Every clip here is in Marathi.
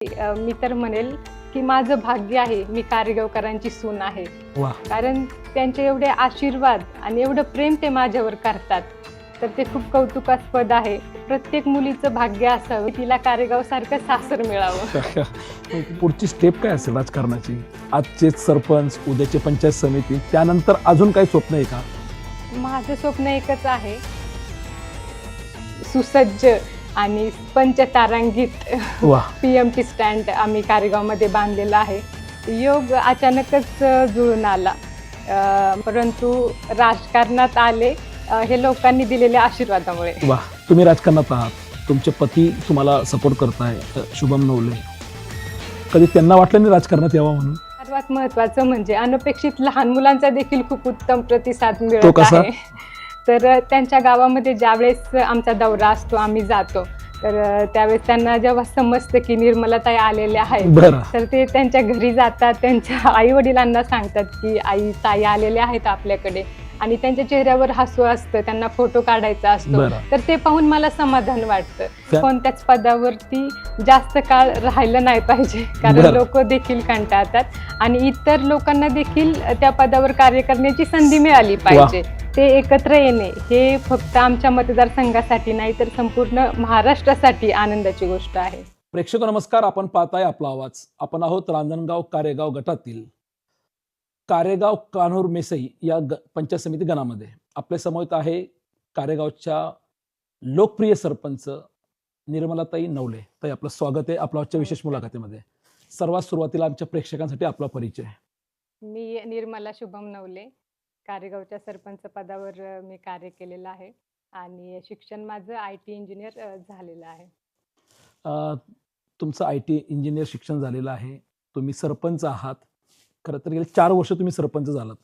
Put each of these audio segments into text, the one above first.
मी तर म्हणेल की माझं भाग्य आहे मी कारेगावकरांची सून आहे. कारण त्यांचे एवढे आशीर्वाद आणि एवढं प्रेम ते माझ्यावर करतात. तर ते खूप कौतुकास्पद आहे. प्रत्येक मुलीचं भाग्य असावं तिला कारेगाव सारखं सासर मिळावं. पुढची स्टेप काय असेल राजकारणाची? आजचे सरपंच उद्याचे पंचायत समिती त्यानंतर अजून काही स्वप्न आहे का? माझं स्वप्न एकच आहे. सुसज्ज आणि पंचतारांगित वा. पी एम टी स्टँड आम्ही कारेगावमध्ये बांधलेला आहे. योग अचानकच जुळून आला. परंतु राजकारणात आले हे लोकांनी दिलेल्या आशीर्वादामुळे. वा. तुम्ही राजकारणात आहात. तुमचे पती तुम्हाला सपोर्ट करताय. शुभम नवले. कधी त्यांना वाटलं नाही राजकारणात यावं म्हणून? सर्वात महत्वाचं म्हणजे अनपेक्षित लहान मुलांचा देखील खूप उत्तम प्रतिसाद मिळत कसा? आहे. तर त्यांच्या गावामध्ये ज्यावेळेस आमचा दौरा असतो आम्ही जातो. तर त्यावेळेस त्यांना जेव्हा समजतं की निर्मलाताई आलेल्या आहेत तर ते त्यांच्या घरी जातात त्यांच्या आई वडिलांना सांगतात की आई ताई आलेल्या आहेत आपल्याकडे. आणि त्यांच्या चेहऱ्यावर हसू असतं त्यांना फोटो काढायचा असतो. बरं. तर ते पाहून मला समाधान वाटतं. त्या- कोणत्याच पदावरती जास्त काळ राहिलं नाही पाहिजे कारण. लोक देखील कंटाळतात. आणि इतर लोकांना देखील त्या पदावर कार्य करण्याची संधी मिळाली पाहिजे. ते एकत्र येणे हे फक्त आमच्या मतदारसंघासाठी नाही तर संपूर्ण महाराष्ट्रासाठी आनंदाची गोष्ट आहे. प्रेक्षक नमस्कार आपण पाहताय आपला आवाज. आपण आहोत रांजणगाव कारेगाव गटातील कारेगाव कान्होर मेसई या ग पंचायत समिती गणामध्ये. आपल्यासमोर आहे कारेगावच्या लोकप्रिय सरपंच निर्मलाताई नवले. ताई आपलं स्वागत आहे आपल्या आजच्या विशेष मुलाखतीमध्ये. सर्वात सुरुवातीला आमच्या प्रेक्षकांसाठी आपला परिचय. मी निर्मला शुभम नवले. कारेगावच्या सरपंच पदावर मी कार्य केलेलं आहे आणि शिक्षण माझं आय टी इंजिनियर झालेलं आहे. तुमचं आय टी इंजिनियर शिक्षण झालेलं आहे. तुम्ही सरपंच आहात. खरं तर गेले चार वर्ष तुम्ही सरपंच झालात.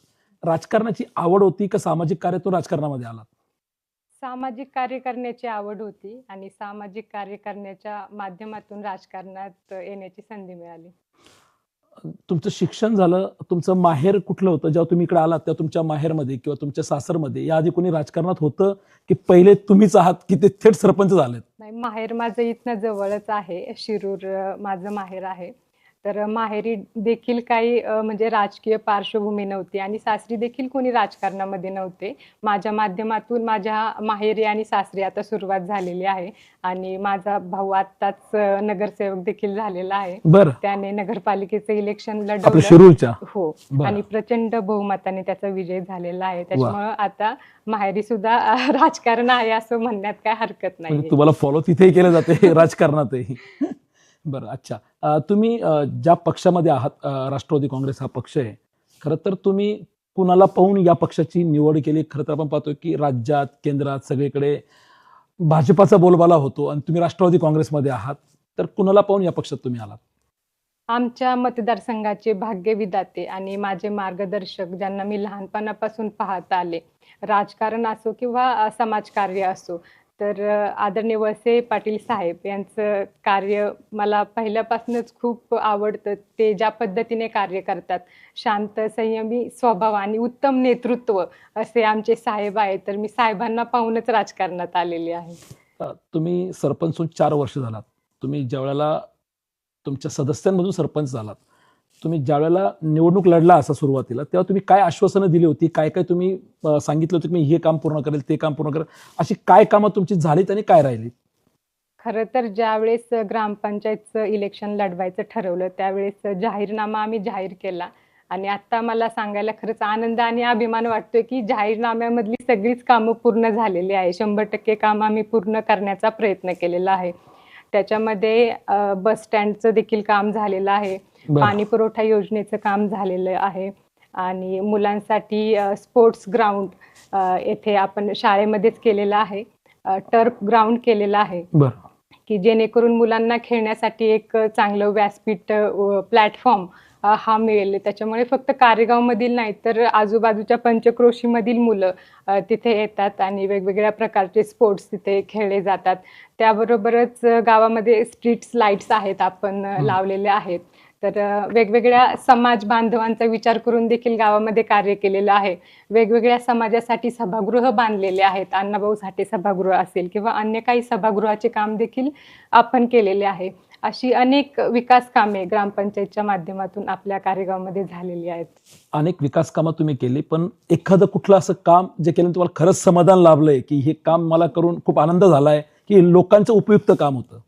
राजकारणाची आवड होती का सामाजिक कार्यातून राजकारणामध्ये आलात? सामाजिक कार्य करण्याची आवड होती आणि सामाजिक कार्य करण्याच्या माध्यमातून राजकारणात येण्याची संधी मिळाली. तुमचं शिक्षण झालं तुमचं माहेर कुठलं होतं? जेव्हा तुम्ही इकडे आलात तेव्हा तुमच्या माहेरमध्ये किंवा तुमच्या सासरमध्ये याआधी कोणी राजकारणात होतं की पहिले तुम्हीच आहात की ते थेट सरपंच झालेत? नाही माहेर माझं इथनं जवळच आहे. शिरूर माझं माहेर आहे. तर माहेरी देखील काही म्हणजे राजकीय पार्श्वभूमी नव्हती आणि सासरी देखील कोणी राजकारणामध्ये नव्हते. माझ्या माध्यमातून माझ्या माहेरी आणि सासरी आता सुरुवात झालेली आहे आणि माझा भाऊ आत्ताच नगरसेवक देखील झालेला आहे. त्याने नगरपालिकेचं इलेक्शन लढवलं. हो. आणि प्रचंड बहुमताने त्याचा विजय झालेला आहे. त्याच्यामुळं आता माहेरी सुद्धा राजकारण आहे असं म्हणण्यात काय हरकत म्हणजे नाही तुम्हाला फॉलो तिथेही केलं जाते राजकारणातही. बरं अच्छा. तुम्ही ज्या पक्षामध्ये आहात राष्ट्रवादी काँग्रेस हा पक्ष आहे खरं तर तुम्ही कुणाला पाहून या पक्षाची निवड केली? खरं तर आपण पाहतो की राज्यात केंद्रात सगळीकडे भाजपाचा बोलबाला होतो आणि तुम्ही राष्ट्रवादी काँग्रेसमध्ये आहात तर कुणाला पाहून या पक्षात तुम्ही आलात? आमच्या मतदारसंघाचे भाग्यविधाते आणि माझे मार्गदर्शक ज्यांना मी लहानपणापासून पाहत आले राजकारण असो किंवा समाजकार्य असो तर आदरणीय वसे पाटील साहेब यांचं कार्य मला पहिल्यापासूनच खूप आवडतं. ते ज्या पद्धतीने कार्य करतात शांत संयमी स्वभाव आणि उत्तम नेतृत्व असे आमचे साहेब आहेत. तर मी साहेबांना पाहूनच राजकारणात आलेले आहे. तुम्ही सरपंच चार वर्ष झालात. तुम्ही ज्यावेळेला तुमच्या सदस्यांमधून सरपंच झालात तुम्ही ज्यावेळेला निवडणूक लढला असा सुरुवातीला तेव्हा तुम्ही काय आश्वासनं दिली होती? काय काय तुम्ही सांगितलं होतं की मी हे काम पूर्ण करेल ते काम पूर्ण करेल? अशी काय कामं तुमची झालीत आणि काय राहिली? खरं तर ज्यावेळेस ग्रामपंचायतचं इलेक्शन लढवायचं ठरवलं त्यावेळेस जाहीरनामा आम्ही जाहीर केला. आणि आता मला सांगायला खरंच आनंद आणि अभिमान वाटतोय की जाहीरनाम्यामधली सगळीच कामं पूर्ण झालेली आहे. शंभर टक्के कामं आम्ही पूर्ण करण्याचा प्रयत्न केलेला आहे. त्याच्यामध्ये बस स्टँडचं देखील काम झालेलं आहे. पाणी पुरवठा योजनेचं काम झालेलं आहे. आणि मुलांसाठी स्पोर्ट्स ग्राउंड येथे आपण शाळेमध्येच केलेलं आहे. टर्फ ग्राउंड केलेलं आहे. की जेणेकरून मुलांना खेळण्यासाठी एक चांगलं व्यासपीठ प्लॅटफॉर्म हा मिळेल. त्याच्यामुळे फक्त कारेगावमधील नाही तर आजूबाजूच्या पंचक्रोशीमधील मुलं तिथे येतात आणि वेगवेगळ्या प्रकारचे स्पोर्ट्स तिथे खेळले जातात. त्याबरोबरच गावामध्ये स्ट्रीट्स लाईट्स आहेत आपण. लावलेले आहेत. तर वेगवेगळ्या समाज बांधवांचा विचार करून देखील गावामध्ये कार्य केलेलं आहे. वेगवेगळ्या समाजासाठी सभागृह बांधलेले आहेत. अण्णाभाऊ साठे सभागृह असेल किंवा अन्य काही सभागृहाचे काम देखील आपण केलेले आहे. अशी अनेक विकास कामे ग्रामपंचायतच्या माध्यमातून आपल्या कार्यगावामध्ये झालेली आहेत. अनेक विकास कामं तुम्ही केली पण एखादं कुठलं असं काम जे केलं तुम्हाला खरंच समाधान लाभलंय की हे काम मला करून खूप आनंद झालाय की लोकांचं उपयुक्त काम होतं?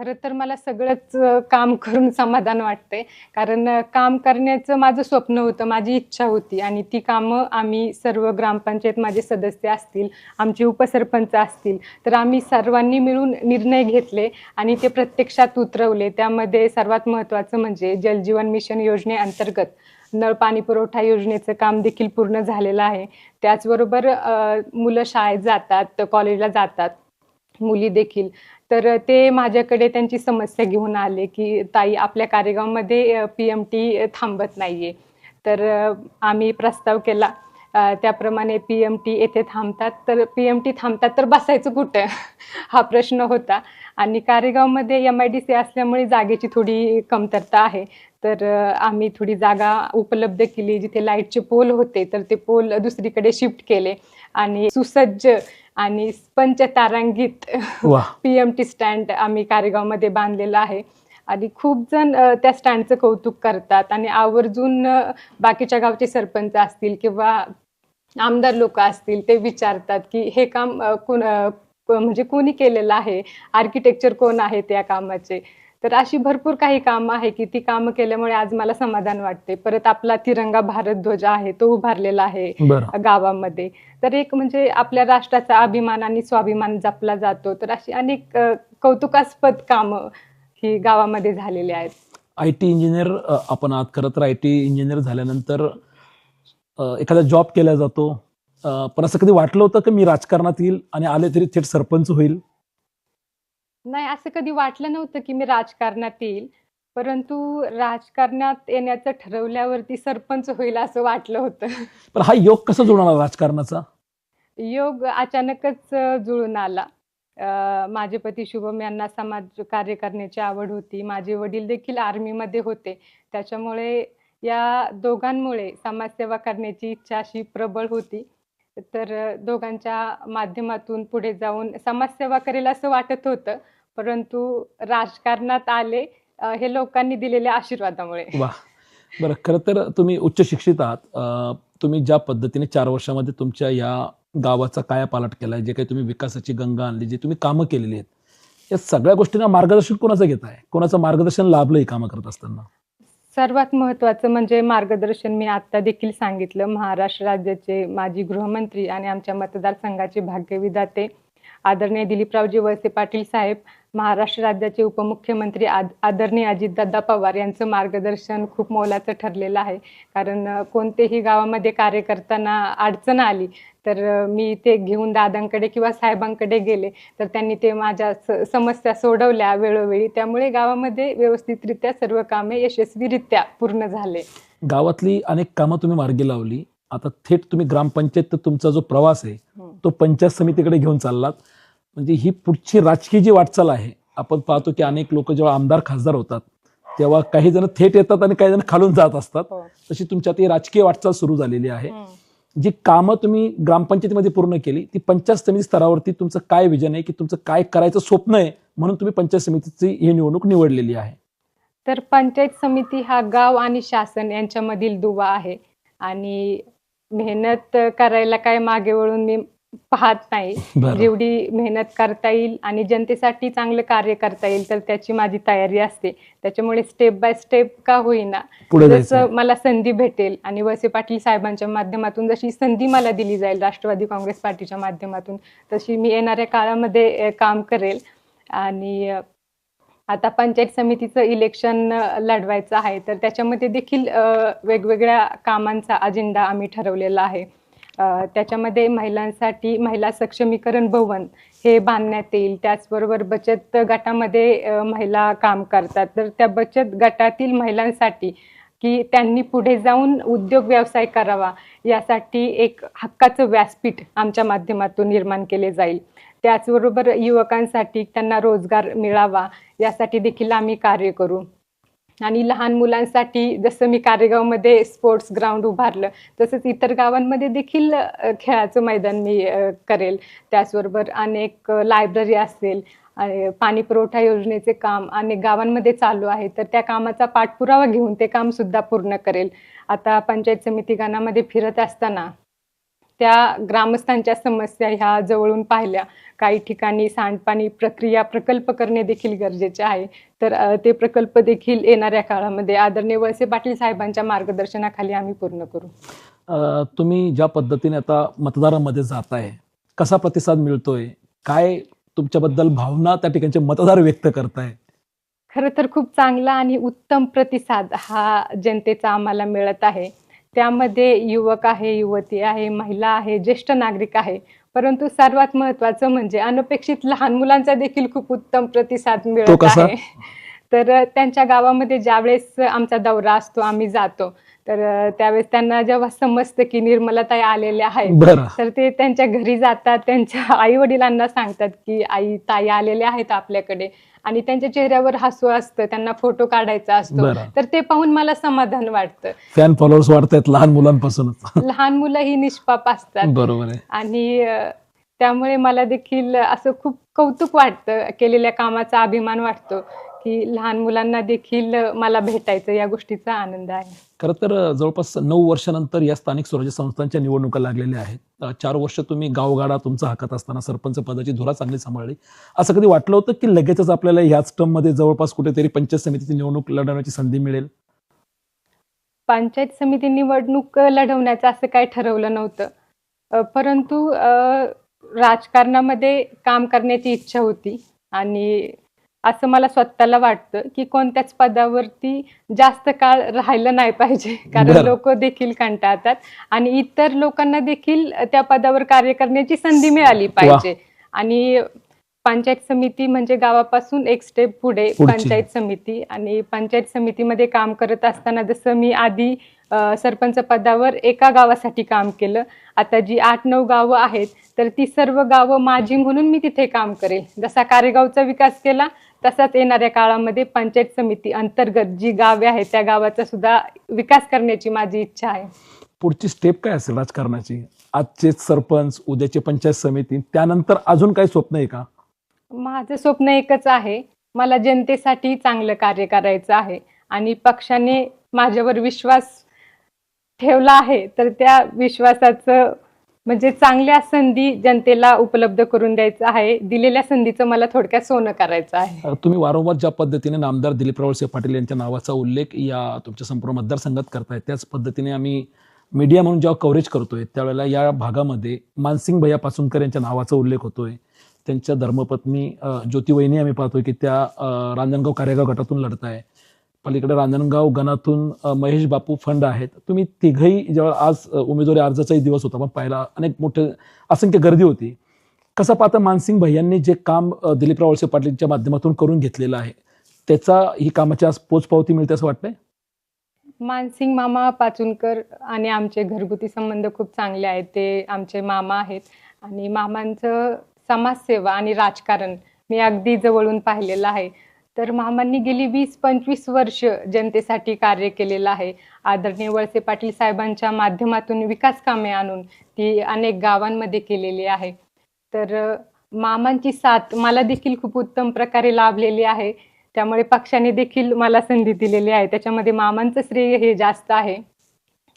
खरं तर मला सगळंच काम करून समाधान वाटतंय. कारण काम करण्याचं माझं स्वप्न होतं माझी इच्छा होती. आणि ती कामं आम्ही सर्व ग्रामपंचायत माझे सदस्य असतील आमचे उपसरपंच असतील तर आम्ही सर्वांनी मिळून निर्णय घेतले आणि ते प्रत्यक्षात उतरवले. त्यामध्ये सर्वात महत्त्वाचं म्हणजे जलजीवन मिशन योजनेअंतर्गत नळ पाणी पुरवठा योजनेचं काम देखील पूर्ण झालेलं आहे. त्याचबरोबर मुलं शाळेत जातात कॉलेजला जातात. मुली देखील तर ते माझ्याकडे त्यांची समस्या घेऊन आले की ताई आपल्या कारेगावमध्ये पी एम टी थांबत नाहीये. तर आम्ही प्रस्ताव केला. त्याप्रमाणे पी एम टी येथे थांबतात. तर पी एम टी थांबतात तर बसायचं कुठं? हा प्रश्न होता. आणि कारेगावमध्ये एम आय डी सी असल्यामुळे जागेची थोडी कमतरता आहे. तर आम्ही थोडी जागा उपलब्ध केली. जिथे लाईटचे पोल होते तर ते पोल दुसरीकडे शिफ्ट केले. आणि सुसज्ज आणि पंचतारांगित पी एम टी स्टँड आम्ही कारेगावमध्ये बांधलेला आहे. आणि खूप जण त्या स्टँडचं कौतुक करतात आणि आवर्जून बाकीच्या गावचे सरपंच असतील किंवा आमदार लोक असतील ते विचारतात की हे काम कोण म्हणजे कोणी केलेलं आहे? आर्किटेक्चर कोण आहे त्या कामाचे? तर अशी भरपूर काही कामं आहे की ती कामं केल्यामुळे आज मला समाधान वाटते. परत आपला तिरंगा भारत ध्वज आहे तो उभारलेला आहे गावामध्ये. तर एक म्हणजे आपल्या राष्ट्राचा अभिमान आणि स्वाभिमान जपला जातो. तर अशी अनेक कौतुकास्पद कामं ही गावामध्ये झालेली आहेत. आय टी इंजिनियर आपण आत खरं तर आय टी इंजिनियर झाल्यानंतर एखादा जॉब केला जातो. पण असं कधी वाटलं होतं की मी राजकारणात येईल आणि आले तरी थेट सरपंच होईल? नाही असं कधी वाटलं नव्हतं की मी राजकारणात येईल. परंतु राजकारणात येण्याचं ठरवल्यावरती सरपंच होईल असं वाटलं होतं. पण हा योग कसा जुळणार राजकारणाचा? योग अचानकच जुळून आला. माझे पती शुभम यांना समाज कार्य करण्याची आवड होती. माझे वडील देखील आर्मीमध्ये होते. त्याच्यामुळे या दोघांमुळे समाजसेवा करण्याची इच्छा अशी प्रबळ होती. तर दोघांच्या माध्यमातून पुढे जाऊन समाजसेवा करेल असं वाटत होतं. परंतु राजकारणात आले हे लोकांनी दिलेल्या आशीर्वादामुळे. वा. बरं खरं तर तुम्ही उच्च शिक्षित आहात. तुम्ही ज्या पद्धतीने चार वर्षामध्ये तुमच्या या गावाचा कायापालट केलाय जे काही तुम्ही विकासाची गंगा आणली जी तुम्ही कामं केलेली आहेत या सगळ्या गोष्टींना मार्गदर्शन कोणाचं घेत आहे? कोणाचं मार्गदर्शन लाभलं ही कामं करत असताना? सर्वात महत्त्वाचं म्हणजे मार्गदर्शन मी आत्ता देखील सांगितलं. महाराष्ट्र राज्याचे माजी गृहमंत्री आणि आमच्या मतदारसंघाचे भाग्यविधाते आदरणीय दिलीपरावजी वळसे पाटील साहेब महाराष्ट्र राज्याचे उपमुख्यमंत्री आद आदरणीय अजितदादा पवार यांचं मार्गदर्शन खूप मोलाचं ठरलेलं आहे. कारण कोणतेही गावामध्ये कार्य करताना अडचण आली तर मी ते घेऊन दादांकडे किंवा साहेबांकडे गेले तर त्यांनी ते माझ्या स- समस्या सोडवल्या वेळोवेळी. त्यामुळे गावामध्ये व्यवस्थितरित्या सर्व कामे यशस्वीरित्या पूर्ण झाले. गावातली अनेक कामं तुम्ही मार्गी लावली. आता थेट तुम्ही ग्रामपंचायत तुमचा जो प्रवास आहे हम्म. तो पंचायत समितीकडे घेऊन चाललात. म्हणजे ही पुढची राजकीय जी वाटचाल आहे आपण पाहतो की अनेक लोक जेव्हा आमदार खासदार होतात तेव्हा काही जण थेट येतात आणि काही जण खालून जात असतात हो. तशी तुमच्यात ही राजकीय वाटचाल सुरू झालेली आहे. जी कामं तुम्ही ग्रामपंचायतीमध्ये पूर्ण केली ती पंचायत समिती स्तरावरती तुमचं काय विजन आहे की तुमचं काय करायचं स्वप्न आहे म्हणून तुम्ही पंचायत समितीची ही निवडणूक निवडलेली आहे तर पंचायत समिती हा गाव आणि शासन यांच्यामधील दुवा आहे आणि मेहनत करायला काय मागे वळून मी पाहत नाही. जेवढी मेहनत करता येईल आणि जनतेसाठी चांगलं कार्य करता येईल तर त्याची माझी तयारी असते. त्याच्यामुळे स्टेप बाय स्टेप का होईना. जसं मला संधी भेटेल आणि वळसे पाटील साहेबांच्या माध्यमातून जशी संधी मला दिली जाईल राष्ट्रवादी काँग्रेस पार्टीच्या माध्यमातून तशी मी येणाऱ्या काळामध्ये काम करेल. आणि आता पंचायत समितीचं इलेक्शन लढवायचं आहे तर त्याच्यामध्ये देखील वेगवेगळ्या कामांचा अजेंडा आम्ही ठरवलेला आहे. त्याच्यामध्ये महिलांसाठी महिला सक्षमीकरण भवन हे बांधण्यात येईल. त्याचबरोबर बचत गटामध्ये महिला काम करतात. तर त्या बचत गटातील महिलांसाठी की त्यांनी पुढे जाऊन उद्योग व्यवसाय करावा यासाठी एक हक्काचं व्यासपीठ आमच्या माध्यमातून निर्माण केले जाईल. त्याचबरोबर युवकांसाठी त्यांना रोजगार मिळावा यासाठी देखील आम्ही कार्य करू. आणि लहान मुलांसाठी जसं मी कारेगावमध्ये स्पोर्ट्स ग्राउंड उभारलं तसंच इतर गावांमध्ये देखील खेळाचं मैदान मी करेल. त्याचबरोबर अनेक लायब्ररी असेल पाणी पुरवठा योजनेचे काम अनेक गावांमध्ये चालू आहे तर त्या कामाचा पाठपुरावा घेऊन ते काम सुद्धा पूर्ण करेल. आता पंचायत समिती गणामध्ये फिरत असताना त्या ग्रामस्थांच्या समस्या ह्या जवळून पाहिल्या. काही ठिकाणी सांडपाणी प्रक्रिया प्रकल्प करणे देखील गरजेचे आहे. तर ते प्रकल्प देखील येणाऱ्या काळामध्ये आदरणीय वळसे पाटील साहेबांच्या मार्गदर्शनाखाली आम्ही पूर्ण करू. तुम्ही ज्या पद्धतीने आता मतदारांमध्ये जात आहे कसा प्रतिसाद मिळतोय? काय तुमच्याबद्दल भावना त्या ठिकाणचे मतदार व्यक्त करताय? खरं तर खूप चांगला आणि उत्तम प्रतिसाद हा जनतेचा आम्हाला मिळत आहे. त्यामध्ये युवक आहे युवती आहे महिला आहे ज्येष्ठ नागरिक आहे. परंतु सर्वात महत्त्वाचं म्हणजे अनपेक्षित लहान मुलांचा देखील खूप उत्तम प्रतिसाद मिळत? आहे. तर त्यांच्या गावामध्ये ज्यावेळेस आमचा दौरा असतो आम्ही जातो. तर त्यावेळेस त्यांना जेव्हा समजतं की निर्मलाताई आलेल्या आहेत तर ते त्यांच्या घरी जातात त्यांच्या आई वडिलांना सांगतात की आई ताई आलेल्या आहेत आपल्याकडे. आणि त्यांच्या चेहऱ्यावर हसू असतं त्यांना फोटो काढायचा असतो. तर ते पाहून मला समाधान वाटतं. फॅन फॉलोअर्स वाढतायत लहान मुलांपासूनच. लहान मुलं ही निष्पाप असतात. बरोबर आणि त्यामुळे मला देखील असं खूप कौतुक वाटतं केलेल्या कामाचा अभिमान वाटतो. की लहान मुलांना देखील मला भेटायचं या गोष्टीचा आनंद आहे. खरं तर जवळपास नऊ वर्षानंतर या स्थानिक स्वराज्य संस्थांच्या निवडणुका लागलेल्या आहेत. चार वर्ष तुम्ही गावगाडा तुमचा हातात असताना सरपंच पदाची धुरा चांगली सांभाळली. असं कधी वाटलं होतं की लगेचच आपल्याला ह्याच टर्ममध्ये जवळपास कुठेतरी पंचायत समितीची निवडणूक लढवण्याची संधी मिळेल? पंचायत समिती निवडणूक लढवण्याचं असं काही ठरवलं नव्हतं. परंतु राजकारणामध्ये काम करण्याची इच्छा होती आणि असं मला स्वतःला वाटतं की कोणत्याच पदावरती जास्त काळ राहिलं नाही पाहिजे कारण. लोक देखील कंटाळतात आणि इतर लोकांना देखील त्या पदावर कार्य करण्याची संधी मिळाली पाहिजे आणि पंचायत समिती म्हणजे गावापासून एक स्टेप पुढे. पंचायत समिती आणि पंचायत समितीमध्ये काम करत असताना जसं मी आधी सरपंच पदावर एका गावासाठी काम केलं. आता जी आठ नऊ गावं आहेत तर ती सर्व गावं माझी म्हणून मी तिथे काम करेल. जसा कारेगावचा विकास केला तसाच येणाऱ्या काळामध्ये पंचायत समिती अंतर्गत जी गावे आहेत त्या गावाचा सुद्धा विकास करण्याची माझी इच्छा आहे. पुढची स्टेप काय असेल राजकारणाची? आजचे सरपंच उद्याचे पंचायत समिती त्यानंतर अजून काही स्वप्न आहे का? माझं स्वप्न एकच आहे मला जनतेसाठी चांगलं कार्य करायचं आहे आणि पक्षाने माझ्यावर विश्वास ठेवला आहे तर त्या विश्वासाचं म्हणजे चांगल्या संधी जनतेला उपलब्ध करून द्यायचं आहे दिलेल्या संधीचं मला थोडक्यात सोनं करायचं आहे. तुम्ही वारंवार ज्या पद्धतीने नामदार दिलीप वळसे पाटील यांच्या नावाचा उल्लेख या तुमच्या संपूर्ण मतदारसंघात करताय त्याच पद्धतीने आम्ही मीडिया म्हणून जेव्हा कव्हरेज करतोय त्यावेळेला या भागामध्ये मानसिंग भैया पासूनकर यांच्या नावाचा उल्लेख होतोय. त्यांच्या धर्मपत्नी ज्योतिवहिनी आम्ही पाहतोय की त्या रांजणगाव कार्यगाव गटातून लढत आहे पलीकडे रांजणगाव गणातून महेश बापू फंड आहेत. तुम्ही तिघही जेव्हा आज उमेदवारी अर्जाचाही दिवस होता पण पाहिला अनेक मोठे असंख्य गर्दी होती. कसं पाहता मानसिंग भैयांनी जे काम दिलीपराव वळसे पाटीलच्या माध्यमातून करून घेतलेलं आहे त्याचा ही कामाची आज पोचपावती मिळते असं वाटतंय? मानसिंग मामा पाचुनकर आणि आमचे घरगुती संबंध खूप चांगले आहेत. ते आमचे मामा आहेत. आणि मामांचं समाजसेवा आणि राजकारण मी अगदी जवळून पाहिलेलं आहे. तर मामांनी गेली वीस पंचवीस वर्ष जनतेसाठी कार्य केलेलं आहे. आदरणीय वळसे पाटील साहेबांच्या माध्यमातून विकास कामे आणून ती अनेक गावांमध्ये केलेली आहे. तर मामांची साथ मला देखील खूप उत्तम प्रकारे लाभलेली आहे. त्यामुळे पक्षाने देखील मला संधी दिलेली आहे. त्याच्यामध्ये मामांचं श्रेय हे जास्त आहे.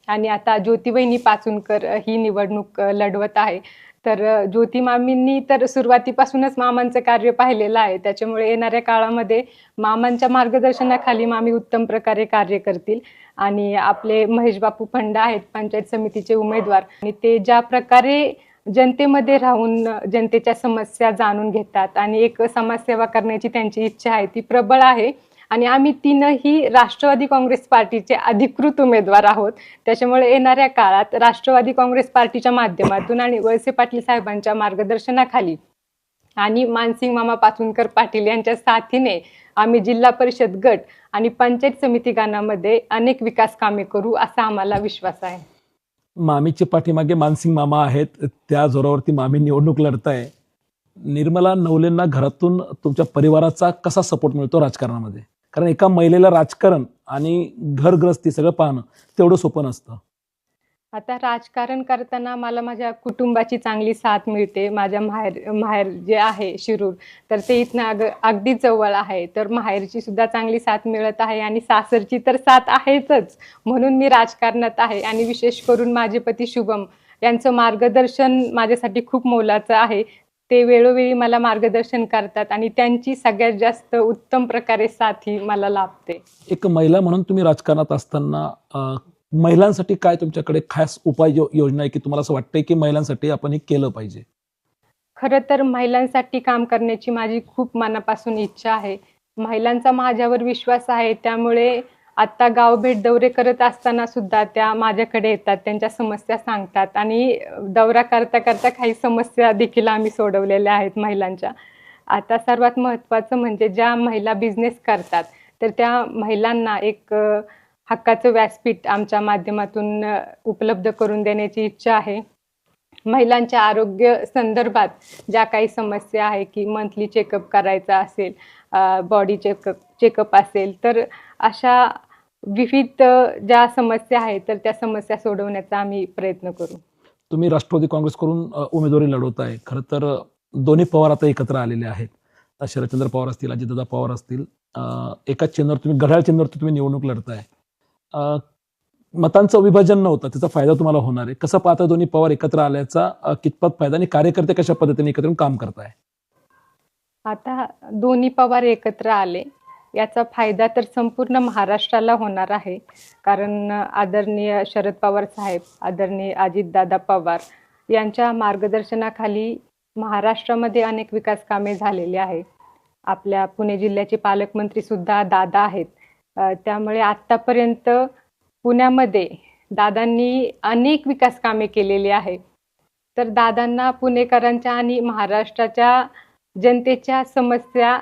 आणि आता ज्योतिवहिनी पाचुनकर ही निवडणूक लढवत आहे. तर ज्योती मामींनी तर सुरुवातीपासूनच मामांचं कार्य पाहिलेलं आहे. त्याच्यामुळे येणाऱ्या काळामध्ये मामांच्या मार्गदर्शनाखाली मामी उत्तम प्रकारे कार्य करतील. आणि आपले महेश बापू फंड आहेत पंचायत समितीचे उमेदवार. आणि ते ज्या प्रकारे जनतेमध्ये राहून जनतेच्या समस्या जाणून घेतात आणि एक समाजसेवा करण्याची त्यांची इच्छा आहे ती प्रबळ आहे. आणि आम्ही तीनही राष्ट्रवादी काँग्रेस पार्टीचे अधिकृत उमेदवार आहोत. त्याच्यामुळे येणाऱ्या काळात राष्ट्रवादी काँग्रेस पार्टीच्या माध्यमातून आणि वळसे पाटील साहेबांच्या मार्गदर्शनाखाली आणि मानसिंग मामा पाचुनकर पाटील यांच्या साथीने आम्ही जिल्हा परिषद गट आणि पंचायत समिती गानामध्ये अनेक विकास कामे करू असा आम्हाला विश्वास आहे. मामीचे पाठीमागे मानसिंग मामा आहेत. त्या जोरावरती मामी निवडणूक लढताय. निर्मला नवलेंना घरातून तुमच्या परिवाराचा कसा सपोर्ट मिळतो राजकारणामध्ये? कारण एका महिलेला राजकारण आणि घरग्रस्ती सगळं पाहणं तेवढं सोपं नसतं. आता राजकारण करताना मला माझ्या कुटुंबाची चांगली साथ मिळते. माझ्या माहेर माहेर जे आहे शिरूर तर ते इथनं अग अगदी जवळ आहे. तर माहेरची सुद्धा चांगली साथ मिळत आहे आणि सासरची तर साथ आहेच म्हणून मी राजकारणात आहे आणि विशेष करून माझे पती शुभम यांचं मार्गदर्शन माझ्यासाठी खूप मोलाचं आहे. ते वेळोवेळी मला मार्गदर्शन करतात आणि त्यांची सगळ्यात जास्त उत्तम प्रकारे साथ ही मला लाभते. एक महिला म्हणून तुम्ही राजकारणात असताना महिलांसाठी काय तुमच्याकडे खास उपाय यो- योजना आहे की तुम्हाला असं वाटतंय की महिलांसाठी आपण हे केलं पाहिजे? खरं तर महिलांसाठी काम करण्याची माझी खूप मनापासून इच्छा आहे. महिलांचा माझ्यावर विश्वास आहे त्यामुळे आत्ता गाव भेट दौरे करत असताना सुद्धा त्या माझ्याकडे येतात त्यांच्या समस्या सांगतात आणि दौरा करता करता काही समस्या देखील आम्ही सोडवलेल्या आहेत महिलांच्या. आता सर्वात महत्त्वाचं म्हणजे ज्या महिला बिझनेस करतात तर त्या महिलांना एक हक्काचं व्यासपीठ आमच्या माध्यमातून उपलब्ध करून देण्याची इच्छा आहे. महिलांच्या आरोग्य संदर्भात ज्या काही समस्या आहे की मंथली चेकअप करायचा असेल बॉडी चेकअप चेकअप असेल तर अशा विविध ज्या समस्या आहेत तर त्या समस्या सोडवण्याचा आम्ही प्रयत्न करू. तुम्ही राष्ट्रवादी काँग्रेसकडून उमेदवारी लढवत आहे खरं तर दोन्ही पवार आता एकत्र आलेले आहेत. शरदचंद्र पवार असतील अजितदादा पवार असतील एकाच चिन्हावर तुम्ही घड्याळ चिन्हावरती तुम्ही निवडणूक लढताय. मतांचं विभाजन नव्हतं त्याचा फायदा तुम्हाला होणार आहे. कसं पाहता दोन्ही पवार एकत्र आल्याचा कितपत फायदा आणि कार्यकर्ते कशा पद्धतीने एकत्र काम करताय? आता दोन्ही पवार एकत्र आले. याचा फायदा तर संपूर्ण महाराष्ट्राला होणार आहे. कारण आदरणीय शरद पवार साहेब आदरणीय अजितदादा पवार यांच्या मार्गदर्शनाखाली महाराष्ट्रामध्ये अनेक विकास कामे झालेली आहे आपल्या पुणे जिल्ह्याचे पालकमंत्री सुद्धा दादा आहेत. त्यामुळे आत्तापर्यंत पुण्यामध्ये दादांनी अनेक विकास कामे केलेली आहे तर दादांना पुणेकरांच्या आणि महाराष्ट्राच्या जनतेच्या समस्या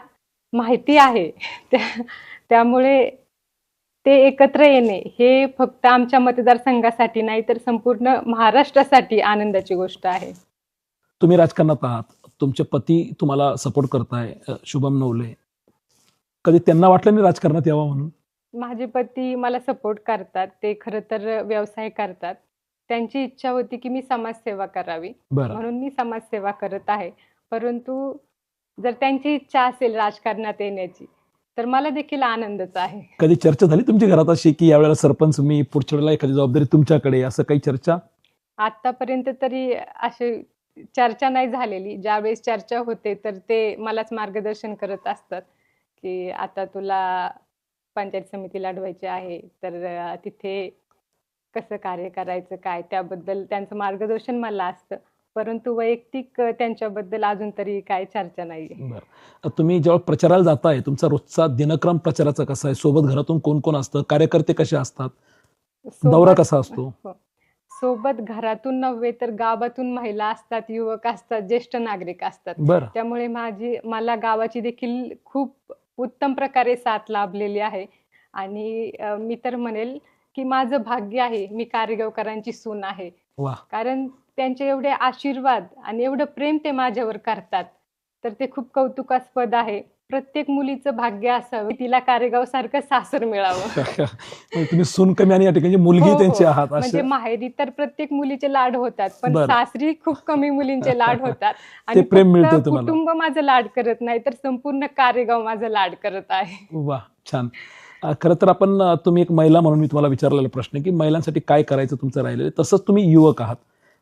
माहिती आहे. त्या त्यामुळे ते एकत्र येणे हे फक्त आमच्या मतदारसंघासाठी नाही तर संपूर्ण महाराष्ट्रासाठी आनंदाची गोष्ट आहे. तुम्ही राजकारणात आहात. तुमचे पती तुम्हाला सपोर्ट करताय. शुभम नवले. कधी त्यांना वाटलं नाही राजकारणात यावं म्हणून? माझे पती मला सपोर्ट करतात. ते खरं तर व्यवसाय करतात. त्यांची इच्छा होती की मी समाजसेवा करावी. म्हणून मी समाजसेवा करत आहे. परंतु जर त्यांची इच्छा असेल राजकारणात येण्याची तर मला देखील आनंदच आहे. कधी चर्चा झाली तुमच्या घरात अशी की यावेळेला सरपंच मी पुढच्या वेळेला एखादी जबाबदारी तुमच्याकडे असं काही चर्चा? आतापर्यंत तरी अशी चर्चा नाही झालेली. ज्यावेळेस चर्चा होते तर ते मलाच मार्गदर्शन करत असतात की आता तुला पंचायत समिती लढवायची आहे तर तिथे कसं कार्य करायचं काय? त्याबद्दल त्यांचं मार्गदर्शन मला असतं. परंतु वैयक्तिक त्यांच्याबद्दल अजून तरी काय चर्चा नाही बरं. तुम्ही जेव्हा प्रचाराला जाताय तुमचा रोजचा दिनक्रम प्रचाराचा कसा आहे? सोबत घरातून कोण कोण असतं? कार्यकर्ते कसे असतात? दौरा कसा असतो? हो. सोबत घरातून नव्हे तर गावातून महिला असतात युवक असतात ज्येष्ठ नागरिक असतात. त्यामुळे माझी मला गावाची देखील खूप उत्तम प्रकारे साथ लाभलेली आहे. आणि मी तर म्हणेल की माझं भाग्य आहे मी कारेगावकरांची सून आहे. कारण त्यांचे एवढे आशीर्वाद आणि एवढं प्रेम ते माझ्यावर करतात तर ते खूप कौतुकास्पद आहे प्रत्येक मुलीचं भाग्य असावं तिला कारेगाव सारखं सासर मिळावं म्हणजे तुम्ही सून कमी आणि या ठिकाणी मुलगी हो, हो. त्यांची आहात म्हणजे माहेरी तर प्रत्येक मुलीचे लाड होतात पण. सासरी खूप कमी मुलींचे लाड होतात आणि प्रेम मिळतं. कुटुंब माझं लाड करत नाही तर संपूर्ण कारेगाव माझं लाड करत आहे वा छान खरं तर आपण तुम्ही एक महिला म्हणून मी तुम्हाला विचारलेला प्रश्न की महिलांसाठी काय करायचं तुमचं राहिलेलं. तसंच तुम्ही युवक आहात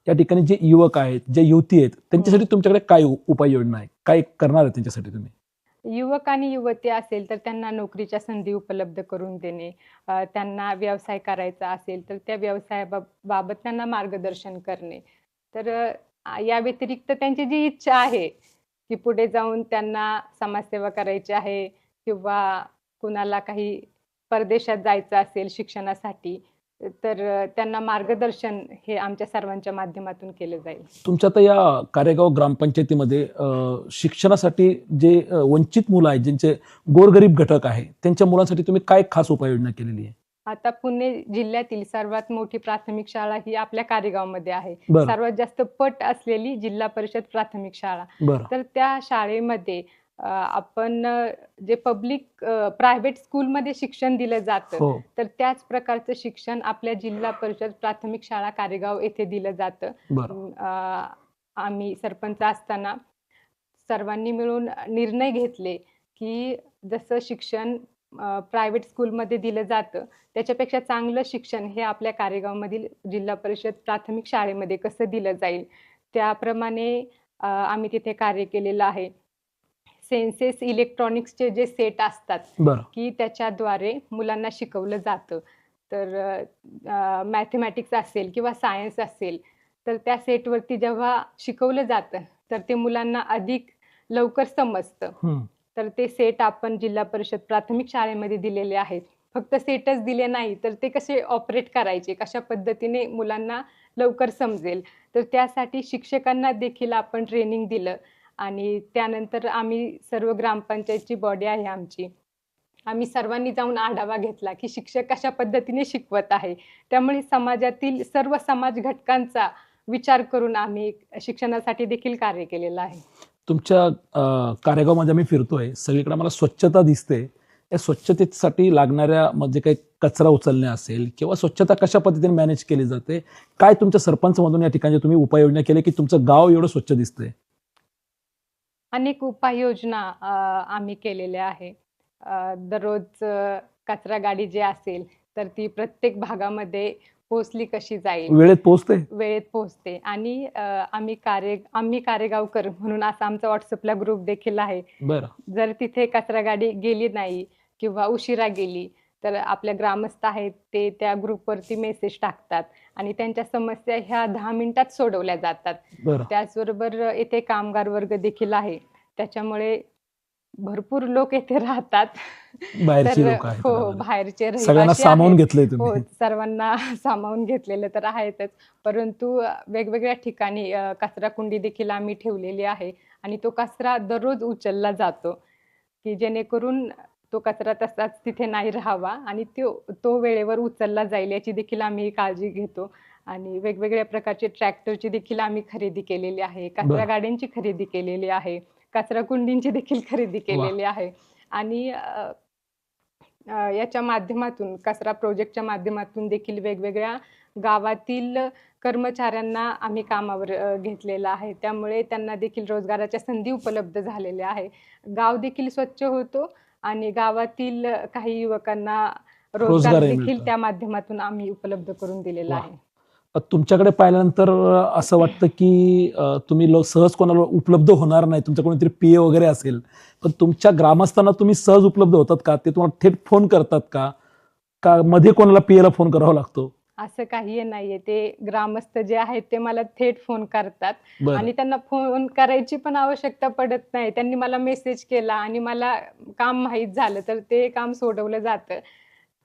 या ठिकाणी जे युवक आहेत जे युवती आहेत त्यांच्यासाठी तुमच्याकडे काय उपाययोजना आहे? काय करणार आहे त्यांच्यासाठी तुम्ही? युवक आणि युवती असेल तर त्यांना नोकरीच्या संधी उपलब्ध करून देणे त्यांना व्यवसाय करायचा असेल तर त्या व्यवसायाबाबत त्यांना मार्गदर्शन करणे. तर या व्यतिरिक्त त्यांची जी इच्छा आहे की पुढे जाऊन त्यांना समाजसेवा करायची आहे किंवा कुणाला काही परदेशात जायचं असेल शिक्षणासाठी तर त्यांना मार्गदर्शन हे आमच्या सर्वांच्या माध्यमातून केलं जाईल. तुमच्या आता या कारेगाव ग्रामपंचायतीमध्ये शिक्षणासाठी जे वंचित मुलं आहेत ज्यांचे गोरगरीब घटक आहे त्यांच्या मुलांसाठी तुम्ही काय खास उपाययोजना केलेली आहे? आता पुणे जिल्ह्यातील सर्वात मोठी प्राथमिक शाळा ही आपल्या कारेगावमध्ये आहे. सर्वात जास्त पट असलेली जिल्हा परिषद प्राथमिक शाळा. तर त्या शाळेमध्ये आपण जे पब्लिक प्रायव्हेट स्कूलमध्ये शिक्षण दिलं जातं हो. तर त्याच प्रकारचं शिक्षण आपल्या जिल्हा परिषद प्राथमिक शाळा कारेगाव येथे दिलं जातं. आम्ही सरपंच असताना सर्वांनी मिळून निर्णय घेतले की जसं शिक्षण प्रायव्हेट स्कूलमध्ये दिलं जातं त्याच्यापेक्षा चांगलं शिक्षण हे आपल्या कारेगावमधील जिल्हा परिषद प्राथमिक शाळेमध्ये कसं दिलं जाईल त्याप्रमाणे आम्ही तिथे कार्य केलेलं आहे. सेन्सेस इलेक्ट्रॉनिक्सचे जे सेट असतात की त्याच्याद्वारे मुलांना शिकवलं जातं. तर मॅथमॅटिक्स असेल किंवा सायन्स असेल तर त्या सेटवरती जेव्हा शिकवलं जातं तर ते मुलांना अधिक लवकर समजतं. तर ते सेट आपण जिल्हा परिषद प्राथमिक शाळेमध्ये दिलेले आहेत. फक्त सेटच दिले नाही तर ते कसे ऑपरेट करायचे कशा पद्धतीने मुलांना लवकर समजेल? तर त्यासाठी शिक्षकांना देखील आपण ट्रेनिंग दिलं. आणि त्यानंतर आम्ही सर्व ग्रामपंचायतची बॉडी आहे आमची. आम्ही सर्वांनी जाऊन आढावा घेतला की शिक्षक कशा पद्धतीने शिकवत आहे. त्यामुळे समाजातील सर्व समाज घटकांचा विचार करून आम्ही शिक्षणासाठी देखील कार्य केलेलं आहे. तुमच्या कार्यगावमध्ये कारेगावमध्ये आम्ही फिरतोय. सगळीकडे मला स्वच्छता दिसते. या स्वच्छतेसाठी लागणाऱ्या म्हणजे काही कचरा उचलणे असेल किंवा स्वच्छता कशा पद्धतीने मॅनेज केली जाते काय तुमच्या सरपंचमधून या ठिकाणी तुम्ही उपाययोजना केली की तुमचं गाव एवढं स्वच्छ दिसतंय? अनेक उपाययोजना आम्ही केलेल्या आहे. दररोज कचरा गाडी जी असेल तर ती प्रत्येक भागामध्ये पोचली कशी जाईल? वेळेत पोहोचते? वेळेत पोहोचते. आणि आम्ही कार्य आम्ही कारेगावकर म्हणून असा आमचा व्हॉट्सअपला ग्रुप देखील आहे. जर तिथे कचरा गाडी गेली नाही किंवा उशिरा गेली तर आपल्या ग्रामस्थ आहेत ते त्या ग्रुपवरती मेसेज टाकतात आणि त्यांच्या समस्या ह्या दहा मिनिटात सोडवल्या जातात. बरं. त्याचबरोबर येथे कामगार वर्ग देखील आहे. त्याच्यामुळे भरपूर लोक येथे राहतात. तर हो. बाहेरचे सामावून. घेतलंय हो सर्वांना सामावून घेतलेलं तर आहेतच. परंतु वेगवेगळ्या ठिकाणी कचरा कुंडी देखील आम्ही ठेवलेली आहे आणि तो कचरा दररोज उचलला जातो. की जेणेकरून तो कचरा तसाच तिथे नाही राहावा आणि तो तो वेळेवर उचलला जाईल याची देखील आम्ही काळजी घेतो. आणि वेगवेगळ्या प्रकारचे ट्रॅक्टरची देखील आम्ही खरेदी केलेली आहे. कचरा. गाड्यांची खरेदी केलेली आहे. कचरा कुंडींची देखील खरेदी केलेली आहे. आणि याच्या माध्यमातून कचरा प्रोजेक्टच्या माध्यमातून देखील वेगवेगळ्या गावातील कर्मचाऱ्यांना आम्ही कामावर घेतलेलं आहे. त्यामुळे त्यांना देखील रोजगाराच्या संधी उपलब्ध झालेल्या आहे. गाव देखील स्वच्छ होतो. आणि गावातील काही युवकांना रोजगार रोजगारही देखील मिळतो. त्या माध्यमातून आम्ही उपलब्ध करून दिलेला वा. आहे तुमच्याकडे पाहिल्यानंतर असं वाटतं की अं, तुम्ही लो- सहज कोणाला उपलब्ध होणार नाही तुमच्या कोणीतरी पीए वगैरे असेल पण तुमच्या ग्रामस्थांना तुम्ही सहज उपलब्ध होतात का ते तुम्हाला थेट फोन करतात का का मध्ये कोणाला पीएला फोन करावा लागतो असं काही नाहीये. ते ग्रामस्थ जे आहेत ते मला थेट फोन करतात. बरं. आणि त्यांना फोन करायची पण आवश्यकता पडत नाही. त्यांनी मला मेसेज केला आणि मला काम माहीत झालं तर ते काम सोडवलं जातं.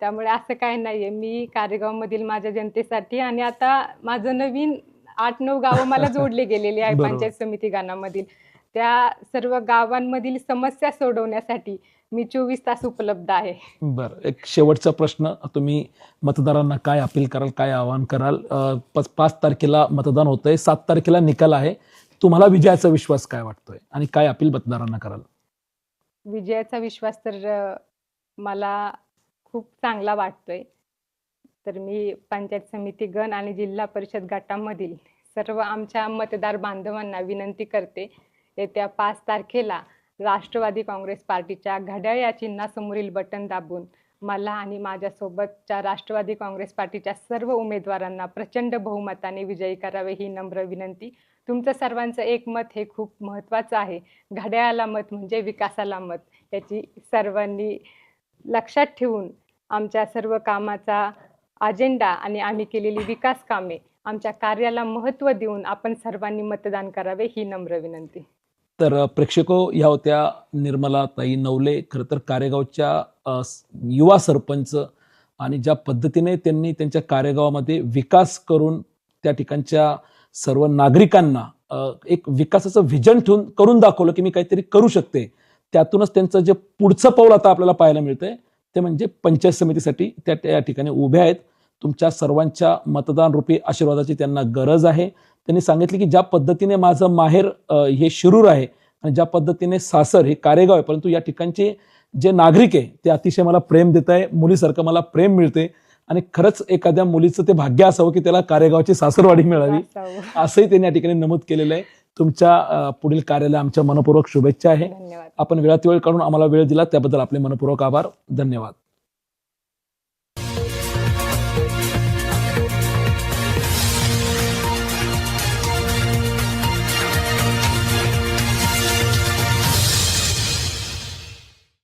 त्यामुळे असं काय नाहीये. मी कारेगावमधील माझ्या जनतेसाठी आणि आता माझं नवीन आठ नऊ गावं मला जोडले गेलेली आहे बरोबर. पंचायत समिती गणामधील. त्या सर्व गावांमधील समस्या सोडवण्यासाठी मी चोवीस तास उपलब्ध आहे. बरं एक शेवटचा प्रश्न. तुम्ही मतदारांना काय अपील कराल काय आवाहन कराल? पाच तारखेला मतदान होतंय सात तारखेला निकाल आहे. तुम्हाला विजयाचा विश्वास काय वाटतोय आणि काय अपील मतदारांना कराल? विजयाचा विश्वास तर मला खूप चांगला वाटतोय. तर मी पंचायत समिती गण आणि जिल्हा परिषद गटामधील सर्व आमच्या मतदार बांधवांना विनंती करते येत्या पाच तारखेला राष्ट्रवादी काँग्रेस पार्टीच्या घड्याळ या चिन्हासमोरील बटन दाबून मला आणि माझ्यासोबतच्या राष्ट्रवादी काँग्रेस पार्टीच्या सर्व उमेदवारांना प्रचंड बहुमताने विजयी करावे ही नम्र विनंती. तुमचं सर्वांचं एक मत हे खूप महत्त्वाचं आहे. घड्याळाला मत म्हणजे विकासाला मत. याची सर्वांनी लक्षात ठेवून आमच्या सर्व कामाचा अजेंडा आणि आम्ही केलेली विकास कामे आमच्या कार्याला महत्त्व देऊन आपण सर्वांनी मतदान करावे ही नम्र विनंती. तर प्रेक्षको ह्या होत्या निर्मला ताई नवले खरं तर कारेगावच्या युवा सरपंच आणि ज्या पद्धतीने त्यांनी त्यांच्या कारेगावामध्ये विकास करून त्या ठिकाणच्या सर्व नागरिकांना एक विकासाचं व्हिजन ठेवून करून दाखवलं की मी काहीतरी करू शकते. त्यातूनच त्यांचं जे पुढचं पाऊल आता आपल्याला पाहायला मिळतंय ते म्हणजे पंचायत समितीसाठी त्या त्या ठिकाणी उभ्या आहेत. तुमच्या सर्वांच्या मतदान रूपी आशीर्वादाची त्यांना गरज आहे. त्यांनी सांगितले की ज्या पद्धतीने माझं माहेर हे शिरूर आहे आणि ज्या पद्धतीने सासर हे कारेगाव आहे परंतु या ठिकाणचे जे नागरिक आहे ते अतिशय मला प्रेम देत आहे मुलीसारखं मला प्रेम मिळते आणि खरंच एखाद्या मुलीचं ते भाग्य असावं की त्याला कारेगावची सासरवाडी मिळावी. असंही त्यांनी या ठिकाणी नमूद केलेलं आहे. तुमच्या पुढील कार्याला आमच्या मनपूर्वक शुभेच्छा आहे. आपण वेळात वेळ काढून आम्हाला वेळ दिला त्याबद्दल आपले मनपूर्वक आभार. धन्यवाद.